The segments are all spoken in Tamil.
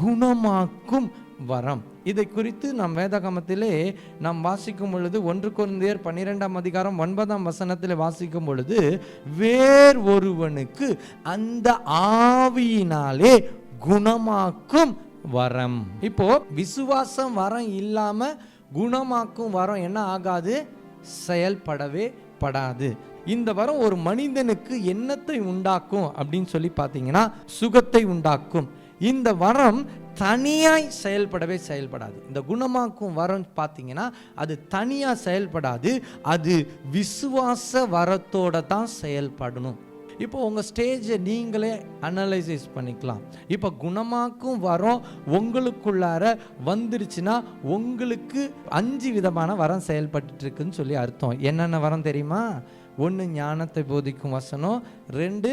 குணமாக்கும் வரம். இதை குறித்து நாம் வேதகமத்திலே நாம் வாசிக்கும் பொழுது ஒன்று குழந்தையர் பன்னிரெண்டாம் அதிகாரம் ஒன்பதாம் வசனத்தில் வாசிக்கும் பொழுது வேர் ஒருவனுக்கு அந்த ஆவியினாலே குணமாக்கும் வரம். இப்போ விசுவாசம் வரம் இல்லாம குணமாக்கும் வரம் என்ன ஆகாது? செயல்படவே படாது. இந்த வரம் ஒரு மனிதனுக்கு என்னத்தை உண்டாக்கும் அப்படின்னு சொல்லி பார்த்தீங்கன்னா சுகத்தை உண்டாக்கும். இந்த வரம் தனியாய் செயல்படவே செயல்படாது. இந்த குணமாக்கும் வரம் பார்த்தீங்கன்னா அது தனியாக செயல்படாது அது விசுவாச வரத்தோட தான் செயல்படணும். இப்போ உங்கள் ஸ்டேஜை நீங்களே அனலைசைஸ் பண்ணிக்கலாம். இப்போ குணமாக்கும் வரம் உங்களுக்குள்ளார வந்துருச்சுன்னா உங்களுக்கு அஞ்சு விதமான வரம் செயல்பட்டு இருக்குன்னு சொல்லி அர்த்தம். என்னென்ன வரம் தெரியுமா? ஒன்று ஞானத்தை போதிக்கும் வசனம் ரெண்டு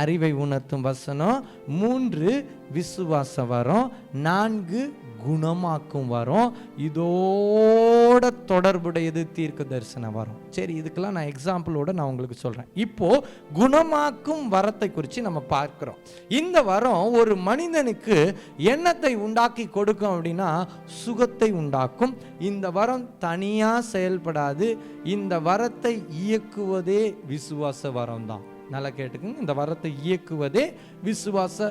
அறிவை உணர்த்தும் வசனம். மூன்று விசுவாச வரம். நான்கு குணமாக்கும் வரம். இதோட தொடர்புடையது தீர்க்க தரிசன வரம். சரி இதுக்கெல்லாம் நான் எக்ஸாம்பிளோட நான் உங்களுக்கு சொல்கிறேன் இப்போ குணமாக்கும் வரத்தை குறித்து நம்ம பார்க்குறோம். இந்த வரம் ஒரு மனிதனுக்கு எண்ணத்தை உண்டாக்கி கொடுக்கும் அப்படின்னா சுகத்தை உண்டாக்கும். இந்த வரம் தனியாக செயல்படாது. இந்த வரத்தை இயக்குவதே விசுவாச வரம் தான். நல்லா கேட்டுக்குங்க. இந்த வரத்தை இயக்குவதே விசுவாச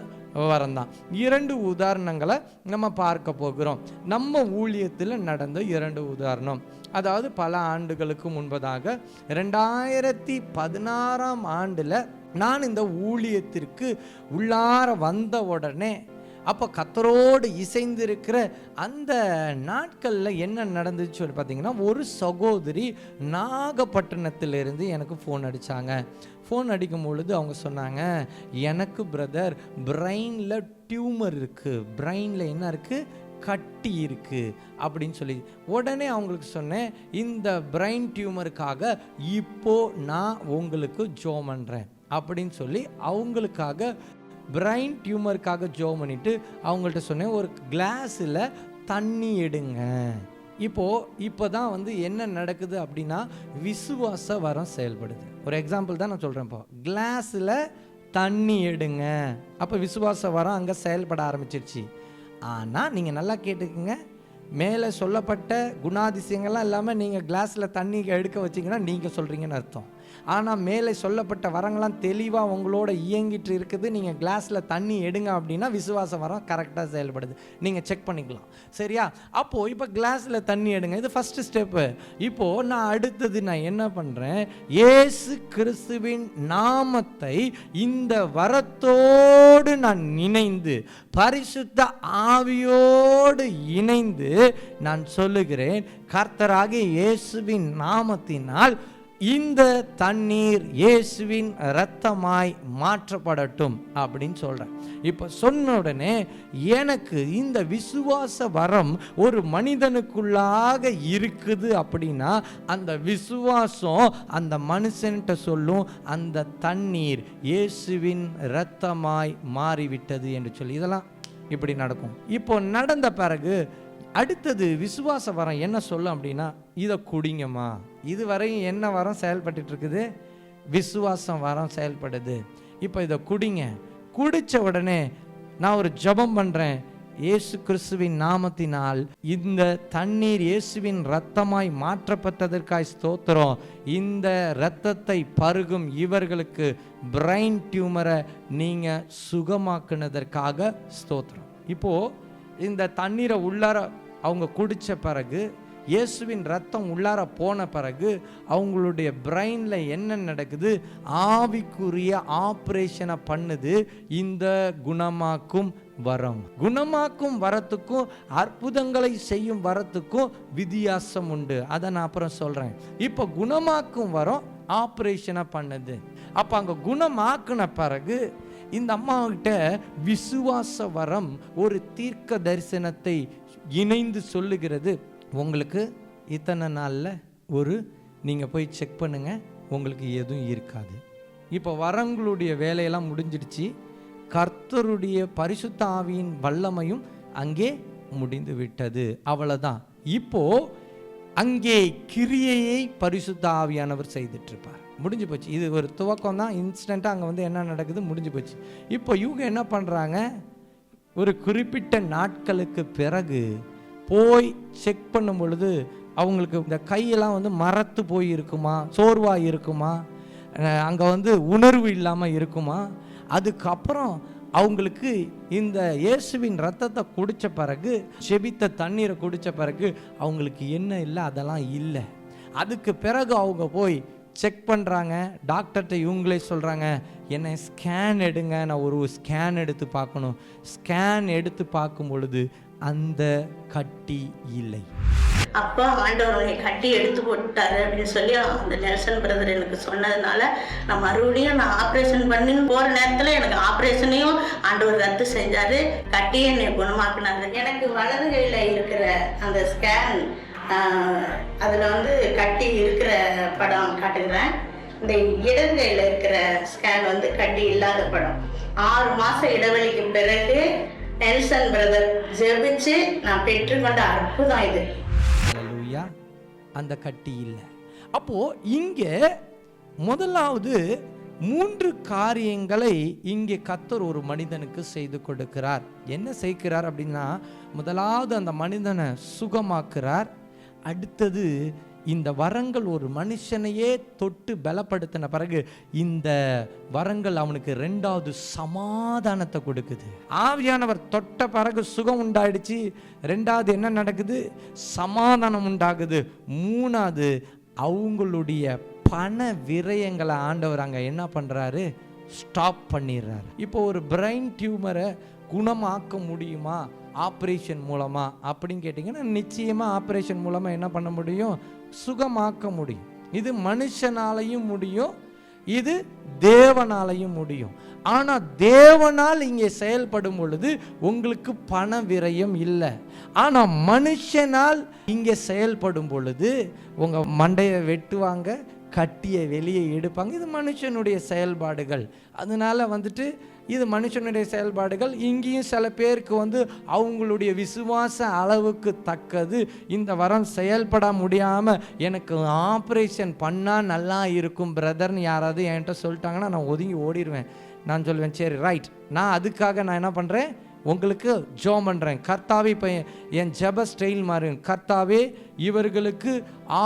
வரம் தான் இரண்டு உதாரணங்களை நம்ம பார்க்க போகிறோம். நம்ம ஊழியத்தில் நடந்த இரண்டு உதாரணம். அதாவது பல ஆண்டுகளுக்கு முன்பதாக ரெண்டாயிரத்தி பதினாறாம் ஆண்டில் நான் இந்த ஊழியத்திற்கு உள்ளார வந்த உடனே அப்போ கத்தரோடு இசைந்திருக்கிற அந்த நாட்களில் என்ன நடந்துச்சு சொல்லி பார்த்தீங்கன்னா ஒரு சகோதரி நாகப்பட்டினத்திலிருந்து எனக்கு ஃபோன் அடித்தாங்க ஃபோன் அடிக்கும் பொழுது அவங்க சொன்னாங்க எனக்கு பிரதர் பிரெயினில் டியூமர் இருக்குது பிரெயினில் என்ன இருக்குது கட்டி இருக்கு. அப்படின்னு சொல்லி உடனே அவங்களுக்கு சொன்னேன் இந்த பிரெயின் டியூமருக்காக இப்போ நான் உங்களுக்கு ஜோ பண்ணுறேன் அப்படின்னு சொல்லி அவங்களுக்காக பிரைன் டியூமருக்காக ஜோ பண்ணிட்டு அவங்கள்ட்ட சொன்னேன் ஒரு கிளாஸில் தண்ணி எடுங்க. இப்போது இப்போ தான் வந்து என்ன நடக்குது அப்படின்னா விசுவாச வரம் செயல்படுது. ஒரு எக்ஸாம்பிள் தான் நான் சொல்கிறேன் இப்போ. கிளாஸில் தண்ணி எடுங்க. அப்போ விசுவாச வரம் அங்கே செயல்பட ஆரம்பிச்சிருச்சு. ஆனால் நீங்கள் நல்லா கேட்டுக்குங்க. மேலே சொல்லப்பட்ட குணாதிசயங்கள்லாம் இல்லாமல் நீங்கள் கிளாஸில் தண்ணி எடுக்க வச்சிங்கன்னா நீங்கள் சொல்கிறீங்கன்னு அர்த்தம். ஆனால் மேலே சொல்லப்பட்ட வரங்கள்லாம் தெளிவாக உங்களோட இயங்கிட்டு இருக்குது. நீங்கள் கிளாஸில் தண்ணி எடுங்க அப்படின்னா விசுவாச வரம் கரெக்டாக செயல்படுது. நீங்கள் செக் பண்ணிக்கலாம். சரியா? அப்போது இப்போ கிளாஸில் தண்ணி எடுங்க. இது ஃபஸ்ட்டு ஸ்டெப்பு இப்போது நான் அடுத்தது நான் என்ன பண்ணுறேன் ஏசு கிறிஸ்துவின் நாமத்தை இந்த வரத்தோடு நான் இணைந்து பரிசுத்த ஆவியோடு இணைந்து நான் சொல்லுகிறேன். கர்த்தராகிய இயேசுவின் நாமத்தினால் இந்த தண்ணீர் இயேசுவின் இரத்தமாய் மாற்றப்படட்டும் அப்படின்னு சொல்கிறேன் இப்போ சொன்ன உடனே எனக்கு இந்த விசுவாச வரம் ஒரு மனிதனுக்குள்ளாக இருக்குது அப்படின்னா அந்த விசுவாசம் அந்த மனுஷன்கிட்ட சொல்லும் அந்த தண்ணீர் இயேசுவின் இரத்தமாய் மாறிவிட்டது என்று சொல்லி. இதெல்லாம் இப்படி நடக்கும். இப்போ நடந்த பிறகு அடுத்தது விசுவாச வரம் என்ன சொல்லும் அப்படின்னா இதை குடிங்கம்மா. இதுவரையும் என்ன வரம் செயல்பட்டுட்டு இருக்குது விசுவாசம் வரம் செயல்படுது. இப்போ இதை குடிங்க. குடித்த உடனே நான் ஒரு ஜெபம் பண்ணுறேன் இயேசு கிறிஸ்துவின் நாமத்தினால் இந்த தண்ணீர் இயேசுவின் ரத்தமாய் மாற்றப்பட்டதற்காய் ஸ்தோத்திரம். இந்த இரத்தத்தை பருகும் இவர்களுக்கு பிரைன் டியூமரை நீங்கள் சுகமாக்குனதற்காக ஸ்தோத்திரம். இப்போது இந்த தண்ணீரை உள்ளார அவங்க குடித்த பிறகு இயேசுவின் ரத்தம் உள்ளார போன பிறகு அவங்களுடைய பிரெயினில் என்ன நடக்குது? ஆவிக்குரிய ஆப்ரேஷனை பண்ணுது. இந்த குணமாக்கும் வரம். குணமாக்கும் வரத்துக்கும் அற்புதங்களை செய்யும் வரத்துக்கும் வித்தியாசம் உண்டு. அதை நான் அப்புறம் சொல்கிறேன் இப்போ குணமாக்கும் வரம் ஆப்ரேஷனை பண்ணுது. அப்போ அங்கே குணமாக்குன பிறகு இந்த அம்மாக்கிட்ட விசுவாச வரம் ஒரு தீர்க்க தரிசனத்தை இணைந்து சொல்லுகிறது. உங்களுக்கு இத்தனை நாளில் ஒரு நீங்கள் போய் செக் பண்ணுங்க உங்களுக்கு எதுவும் இருக்காது. இப்போ வரங்களுடைய வேலையெல்லாம் முடிஞ்சிடுச்சு. கர்த்தருடைய பரிசுத்த ஆவியின் வல்லமையும் அங்கே முடிந்து விட்டது. அவ்வளோதான் இப்போ அங்கே கிரியையை பரிசுத்த ஆவியானவர் செய்துட்டு இருப்பார். முடிஞ்சு போச்சு. இது ஒரு துவக்கம் தான் இன்ஸ்டண்ட்டாக அங்கே வந்து என்ன நடக்குது? முடிஞ்சு போச்சு. இப்போ இவங்க என்ன பண்ணுறாங்க ஒரு குறிப்பிட்ட நாட்களுக்கு பிறகு போய் செக் பண்ணும் பொழுது அவங்களுக்கு இந்த கையெல்லாம் வந்து மரத்து போய் இருக்குமா? சோர்வாக இருக்குமா அங்கே வந்து உணர்வு இல்லாமல் இருக்குமா? அதுக்கப்புறம் அவங்களுக்கு இந்த இயேசுவின் ரத்தத்தை குடித்த பிறகு செபித்த தண்ணீரை குடித்த பிறகு அவங்களுக்கு என்ன இல்லை? அதெல்லாம் இல்லை. அதுக்கு பிறகு அவங்க போய் செக் பண்ணுறாங்க டாக்டர்கிட்ட இவங்களே சொல்கிறாங்க என்னை ஸ்கேன் எடுங்க நான் ஒரு ஸ்கேன் எடுத்து பார்க்கணும். ஸ்கேன் எடுத்து பார்க்கும் பொழுது அந்த கட்டி இல்லை. அப்பா ஆண்டவர் கட்டி எடுத்து போட்டாரு அப்படின்னு சொல்லி அந்த நெல்சன் பிரதர் எனக்கு சொன்னதுனால நான் மறுபடியும் நான் ஆப்ரேஷன் பண்ணி போற நேரத்துல எனக்கு ஆப்ரேஷனையும் ஆண்டவர் ரத்து செஞ்சாரு. கட்டி என்னை குணமாக்குனாரு. எனக்கு வலது கையில இருக்கிற அந்த ஸ்கேன் அதுல வந்து கட்டி இருக்கிற படம் காட்டுகிறேன் இந்த இடது இருக்கிற ஸ்கேன் வந்து கட்டி இல்லாத படம். ஆறு மாசம் இடைவெளிக்கு பிறகு நெல்சன் பிரதர் ஜெபிச்சு நான் பெற்றுக்கொண்ட அற்புதம் இது. அந்த கட்டி இல்லை. அப்போ இங்கே முதலாவது மூன்று காரியங்களை இங்கே கத்தர் ஒரு மனிதனுக்கு செய்து கொடுக்கிறார். என்ன செய்கிறார் அப்படின்னா முதலாவது அந்த மனிதனை சுகமாக்குறார். அடுத்தது இந்த வரங்கள் ஒரு மனுஷனையே தொட்டு பலப்படுத்தின பிறகு இந்த வரங்கள் அவனுக்கு ரெண்டாவது சமாதானத்தை கொடுக்குது. ஆவியானவர் தொட்ட பிறகு சுகம் உண்டாயிடுச்சு. ரெண்டாவது என்ன நடக்குது? சமாதானம் உண்டாகுது. மூணாவது அவங்களுடைய பண விரயங்களை ஆண்டவர் அங்கே என்ன பண்ணுறாரு ஸ்டாப் பண்ணிடுறாரு. இப்போ ஒரு பிரெயின் டியூமரை குணமாக்க முடியுமா? ஆப்ரேஷன் மூலமாக அப்படின்னு கேட்டிங்கன்னா நிச்சயமாக ஆப்ரேஷன் மூலமாக என்ன பண்ண முடியும்? சுகமாக்க முடியும். இது மனுஷனாலையும் முடியும். இது தேவனாலையும் முடியும். ஆனால் தேவனால் இங்கே செயல்படும் பொழுது உங்களுக்கு பண விரயம் இல்லை. ஆனால் மனுஷனால் இங்கே செயல்படும் பொழுது உங்கள் மண்டையை வெட்டுவாங்க கட்டியை வெளியே எடுப்பாங்க இது மனுஷனுடைய செயல்பாடுகள். அதனால வந்துட்டு இது மனுஷனுடைய செயல்பாடுகள். இங்கேயும் சில பேருக்கு வந்து அவங்களுடைய விசுவாச அளவுக்கு தக்கது. இந்த வரம் செயல்பட முடியாமல் எனக்கு ஆப்ரேஷன் பண்ணால் நல்லா இருக்கும் பிரதர்னு யாராவது என்கிட்ட சொல்லிட்டாங்கன்னா நான் ஒதுங்கி ஓடிடுவேன் நான் சொல்லுவேன் சரி ரைட் நான் அதுக்காக நான் என்ன பண்ணுறேன் உங்களுக்கு ஜோம் பண்ணுறேன் கர்த்தாவே இப்போ என் ஜப ஸ்டைல் மாறும். கர்த்தாவே இவர்களுக்கு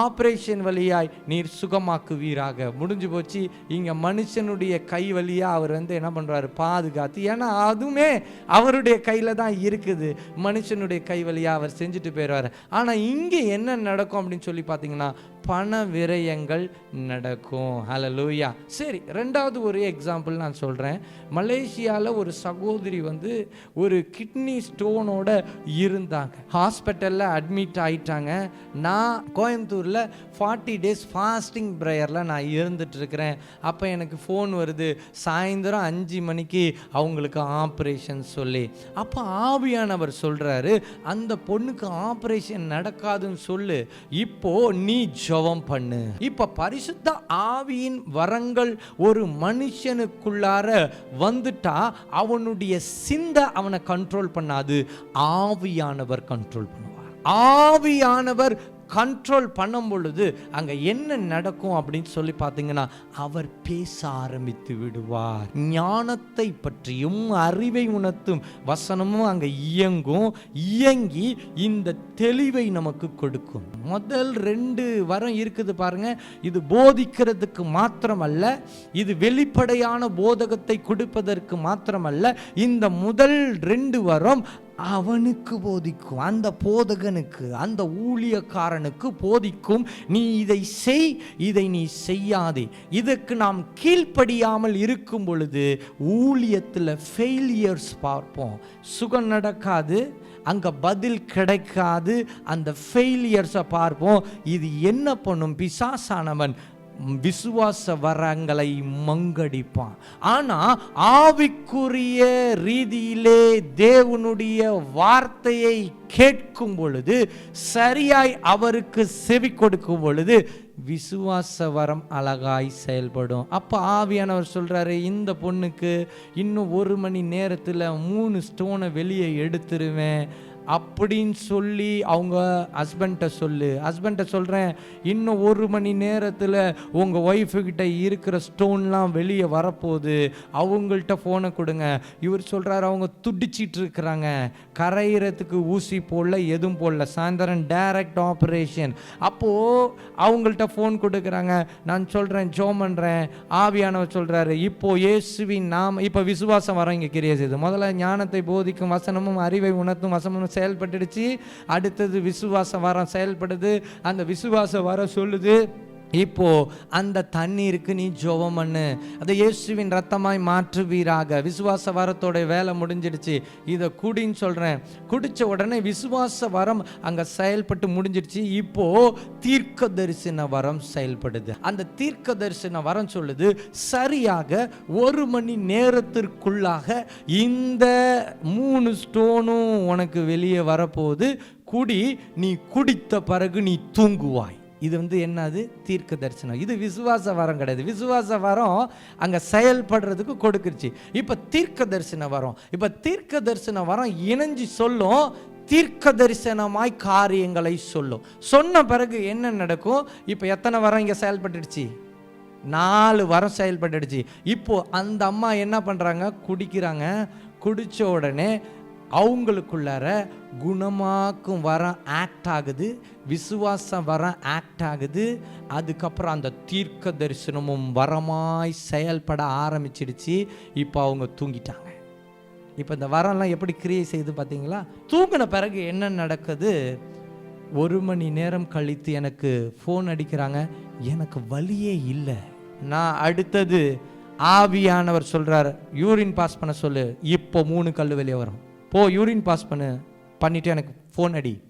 ஆப்ரேஷன் வழியாய் நீர் சுகமாக்குவீராக. முடிஞ்சு போச்சு இங்கே மனுஷனுடைய கை வழியாக அவர் வந்து என்ன பண்ணுறாரு பாதுகாத்து ஏன்னா அதுவுமே அவருடைய கையில் தான் இருக்குது. மனுஷனுடைய கை வழியாக அவர் செஞ்சுட்டு போயிடுவார். ஆனால் இங்கே என்ன நடக்கும் அப்படின்னு சொல்லி பார்த்தீங்கன்னா பண விரயங்கள் நடக்கும். ஹலோ லூயா சரி ரெண்டாவது ஒரு எக்ஸாம்பிள் நான் சொல்கிறேன் மலேசியாவில் ஒரு சகோதரி வந்து ஒரு கிட்னி ஸ்டோனோட இருந்தாங்க. ஹாஸ்பிட்டலில் அட்மிட் ஆயிட்டாங்க. நான் கோயம்புத்தூரில் ஃபார்ட்டி டேஸ் ஃபாஸ்டிங் ப்ரேயரில் நான் இருந்துட்டு இருக்கிறேன் அப்போ எனக்கு ஃபோன் வருது. சாயந்தரம் அஞ்சு மணிக்கு அவங்களுக்கு ஆப்ரேஷன் சொல்லி. அப்போ ஆவியானவர் சொல்கிறாரு அந்த பொண்ணுக்கு ஆப்ரேஷன் நடக்காதுன்னு சொல்லு. இப்போ நீ ஜெபம் பண்ணு. இப்போ பரிசுத்த ஆவியின் வரங்கள் ஒரு மனுஷனுக்குள்ளார வந்துட்டா அவனுடைய சிந்தை அவனை கண்ட்ரோல் பண்ணாது. ஆவியானவர் கண்ட்ரோல் பண்ணும். ஆவியானவர் கண்ட்ரோல் பண்ணும் பொழுது அங்கே என்ன நடக்கும் அப்படின்னு சொல்லி பார்த்தீங்கன்னா அவர் பேச ஆரம்பித்து விடுவார். ஞானத்தை பற்றியும் அறிவை உணர்த்தும் வசனமும் அங்கே இயங்கும். இயங்கி இந்த தெளிவை நமக்கு கொடுக்கும். முதல் ரெண்டு வரம் இருக்குது பாருங்க. இது போதிக்கிறதுக்கு மாத்திரமல்ல இது வெளிப்படையான போதகத்தை கொடுப்பதற்கு மாத்திரமல்ல. இந்த முதல் ரெண்டு வரம் அவனுக்கு போதிக்கும் அந்த போதகனுக்கு அந்த ஊழியக்காரனுக்கு போதிக்கும். நீ இதை செய் இதை நீ செய்யாதே. இதற்கு நாம் கீழ்ப்படியாமல் இருக்கும் பொழுது ஊழியத்தில் ஃபெயிலியர்ஸ் பார்ப்போம். சுகம் நடக்காது அங்கே பதில் கிடைக்காது அந்த ஃபெயிலியர்ஸை பார்ப்போம். இது என்ன பண்ணும்? பிசாசானவன் விசுவாச வரங்களை மங்கடிப்பான். ஆனா ஆவிக்குரிய ரீதியிலே தேவனுடைய வார்த்தையை கேட்கும் பொழுது சரியாய் அவருக்கு செவி கொடுக்கும் பொழுது விசுவாச வரம் அழகாய் செயல்படும். அப்போ ஆவியானவர் சொல்கிறாரு இந்த பொண்ணுக்கு இன்னும் ஒரு மணி நேரத்தில் மூணு ஸ்டோனை வெளியே எடுத்துருவேன். அப்படின்னு சொல்லி அவங்க ஹஸ்பண்ட்டை சொல்லு. ஹஸ்பண்ட்டை சொல்கிறேன் இன்னும் ஒரு மணி நேரத்தில் உங்கள் ஒய்ஃபுக்கிட்ட இருக்கிற ஸ்டோன்லாம் வெளியே வரப்போகுது. அவங்கள்ட்ட ஃபோனை கொடுங்க. இவர் சொல்கிறாரு அவங்க துடிச்சிட்டு இருக்கிறாங்க. கரையிறதுக்கு ஊசி போடல எதுவும் போடல. சாயந்தரம் டைரக்ட் ஆப்ரேஷன் அப்போது அவங்கள்ட்ட ஃபோன் கொடுக்குறாங்க. நான் சொல்கிறேன் ஜோ பண்ணுறேன் ஆவியானவர் சொல்கிறாரு இப்போ இயேசுவின் நாம் இப்போ விசுவாசம் வர இங்கே செய்யுது முதல்ல ஞானத்தை போதிக்கும் வசனமும் அறிவை உணர்த்தும் வசனமும் செயல்பட்டுடுச்சு. அடுத்தது விசுவாச வாரம் செயல்படுது. அந்த விசுவாச வர சொல்லுது. இப்போ அந்த தண்ணீருக்கு நீ ஜோபம் பண்ணு. அதை இயேசுவின் ரத்தமாய் மாற்றுவீராக. விசுவாச வரத்தோட வேலை முடிஞ்சிடுச்சு. இதை குடின்னு சொல்கிறேன் குடித்த உடனே விசுவாச வரம் அங்கே செயல்பட்டு முடிஞ்சிடுச்சு. இப்போ தீர்க்க தரிசன வரம் செயல்படுது. அந்த தீர்க்க தரிசன வரம் சொல்லுது சரியாக ஒரு மணி நேரத்திற்குள்ளாக இந்த மூணு ஸ்டோனும் உனக்கு வெளியே வரப்போகுது. குடி நீ குடித்த பிறகு நீ தூங்குவாய். இது வந்து என்னது? தீர்க்க தரிசனம் இது விசுவாச வரம் கிடையாது. விசுவாச வரம் அங்கே செயல்படுறதுக்கு கொடுத்துருச்சு இப்போ தீர்க்க தரிசனம் வரம் இப்போ தீர்க்க தரிசன வரம் இணைஞ்சு சொல்லும் தீர்க்க தரிசனமாய் காரியங்களை சொல்லும். சொன்ன பிறகு என்ன நடக்கும்? இப்போ எத்தனை வரம் இங்கே செயல்பட்டுடுச்சு? நாலு வரம் செயல்பட்டுடுச்சு. இப்போ அந்த அம்மா என்ன பண்ணுறாங்க குடிக்கிறாங்க. குடித்த உடனே அவங்களுக்குள்ளார குணமாக்கும் வரம் ஆக்ட் ஆகுது விசுவாசம் வரம் ஆக்ட் ஆகுது. அதுக்கப்புறம் அந்த தீர்க்க தரிசனமும் வரமாய் செயல்பட ஆரம்பிச்சிடுச்சு. இப்போ அவங்க தூங்கிட்டாங்க. இப்போ இந்த வரம்லாம் எப்படி கிரியை செய்து பார்த்தீங்களா? தூங்கின பிறகு என்ன நடக்குது? ஒரு மணி நேரம் கழித்து எனக்கு ஃபோன் அடிக்கிறாங்க. எனக்கு வழியே இல்லை. நான் அடுத்தது ஆவியானவர் சொல்கிறார் யூரின் பாஸ் பண்ண சொல்லு. இப்போ மூணு கல் வெளியே வரும். போ யூரின் பாஸ் பண்ணு. பண்ணிவிட்டு எனக்கு ஃபோன் அடி.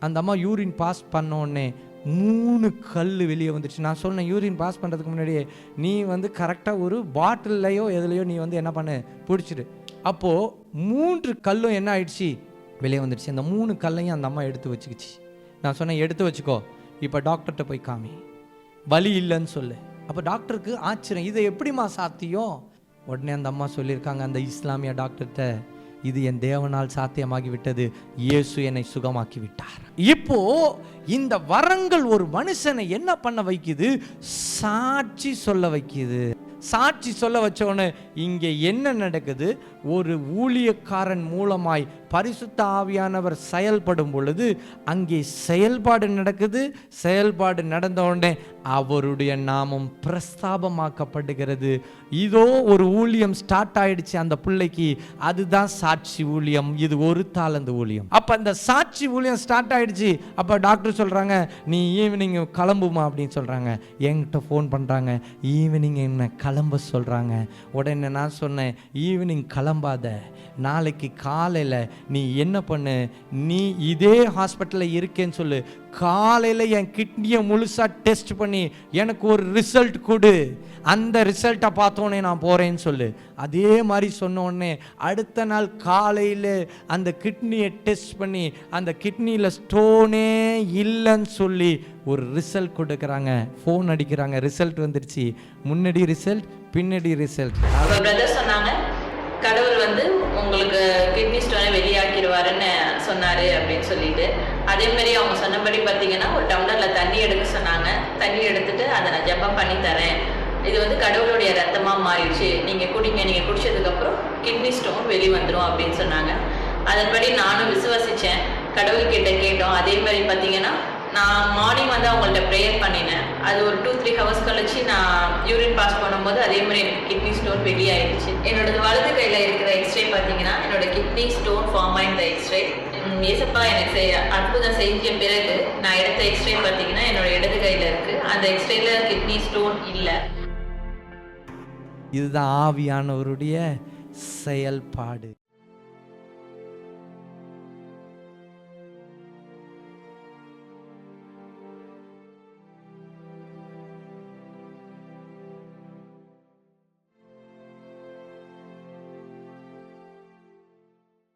அந்த அம்மா யூரின் பாஸ் பண்ண உடனே மூணு கல் வெளியே வந்துடுச்சு நான் சொன்னேன் யூரின் பாஸ் பண்ணுறதுக்கு முன்னாடியே நீ வந்து கரெக்டாக ஒரு பாட்டில்லையோ எதுலையோ நீ வந்து என்ன பண்ணு? பிடிச்சிடு. அப்போது மூன்று கல்லும் என்ன ஆயிடுச்சு? வெளியே வந்துடுச்சு அந்த மூணு கல்லையும் அந்த அம்மா எடுத்து வச்சுக்கிச்சு. நான் சொன்னேன் எடுத்து வச்சுக்கோ. இப்போ டாக்டர்கிட்ட போய் காமி. வலி இல்லைன்னு சொல்லு. அப்போ டாக்டருக்கு ஆச்சரியம். இதை எப்படிம்மா சாத்தியம்? உடனே அந்த அம்மா சொல்லியிருக்காங்க அந்த இஸ்லாமிய டாக்டர்கிட்ட இது என் தேவனால் சாத்தியமாகி விட்டது இயேசு என்னை சுகமாக்கி விட்டார் இப்போ இந்த வரங்கள் ஒரு மனுஷனை என்ன பண்ண வைக்குது? சாட்சி சொல்ல வைக்குது. சாட்சி சொல்ல வச்ச உடனே இங்கே என்ன நடக்குது? ஒரு ஊழியக்காரன் மூலமாய் பரிசுத்த ஆவியானவர் செயல்படும் பொழுது அங்கே செயல்பாடு நடக்குது. செயல்பாடு நடந்த உடனே அவருடைய நாமம் பிரஸ்தாபமாக்கப்படுகிறது. இதோ ஒரு ஊழியம் ஸ்டார்ட் ஆயிடுச்சு அந்த பிள்ளைக்கு. அதுதான் சாட்சி ஊழியம். இது ஒரு தாளந்து ஊழியம். அப்ப அந்த சாட்சி ஊழியம் ஸ்டார்ட் ஆயிடுச்சு. அப்ப டாக்டர் சொல்றாங்க நீ ஈவினிங் கிளம்புமா? அப்படின்னு சொல்றாங்க. என்கிட்ட ஃபோன் பண்றாங்க. ஈவினிங் என்ன கிளம்ப சொல்றாங்க. உடனே நான் சொன்னேன்? ஈவினிங் கிளம்பாத. நாளைக்கு காலையில் நீ என்ன பண்ணு? நீ இதே ஹாஸ்பிட்டலில் இருக்கேன்னு சொல்லு. காலையில் என் கிட்னியை முழுசாக டெஸ்ட் பண்ணி எனக்கு ஒரு ரிசல்ட் கொடு. அந்த ரிசல்ட்டை பார்த்தோன்னே நான் போகிறேன்னு சொல்லு. அதே மாதிரி சொன்ன உடனே அடுத்த நாள் காலையில் அந்த கிட்னியை டெஸ்ட் பண்ணி அந்த கிட்னியில் ஸ்டோனே இல்லைன்னு சொல்லி ஒரு ரிசல்ட் கொடுக்குறாங்க. ஃபோன் அடிக்கிறாங்க. ரிசல்ட் வந்துடுச்சு முன்னாடி ரிசல்ட் பின்னாடி ரிசல்ட் அவங்க பிரதர் சொன்னாங்க கடவுள் வந்து உங்களுக்கு கிட்னி ஸ்டோனை வெளியாக்கிடுவாருன்னு சொன்னாரு அப்படின்னு சொல்லிட்டு. அதே மாதிரி அவங்க சொன்னபடி பார்த்தீங்கன்னா ஒரு டம்ளர்ல தண்ணி எடுக்க சொன்னாங்க. தண்ணி எடுத்துட்டு அதை நான் ஜெபம் பண்ணி தரேன். இது வந்து கடவுளுடைய ரத்தமாக மாறிடுச்சு. நீங்கள் குடிங்க நீங்கள் குடிச்சதுக்கப்புறம் கிட்னி ஸ்டோன் வெளி வந்துடும் அப்படின்னு சொன்னாங்க. அதன்படி நானும் விசுவாசித்தேன் கடவுள்கிட்ட கேட்டோம். அதே மாதிரி பார்த்தீங்கன்னா நான் மார்னிங் வந்து அவங்கள்ட்ட ப்ரேயர் பண்ணினேன். அது ஒரு டூ த்ரீ ஹவர்ஸ் கழிச்சு நான் யூரின் பாஸ் பண்ணும்போது அதே மாதிரி எனக்கு கிட்னி ஸ்டோன் வெளியாயிருச்சு. என்னோட வலது கையில் இருக்கிற எக்ஸ்ரே பார்த்தீங்கன்னா என்னோட கிட்னி ஸ்டோன் ஃபார்ம் ஆயிருந்த எக்ஸ்ரே ஏசப்பா எனக்கு செய்ய அற்புதம் செஞ்ச பிறகு நான் எடுத்த எக்ஸ்ரே பார்த்தீங்கன்னா என்னோட இடது கையில் இருக்குது அந்த எக்ஸ்ரேல கிட்னி ஸ்டோன் இல்லை. இதுதான் ஆவியானவருடைய செயல்பாடு.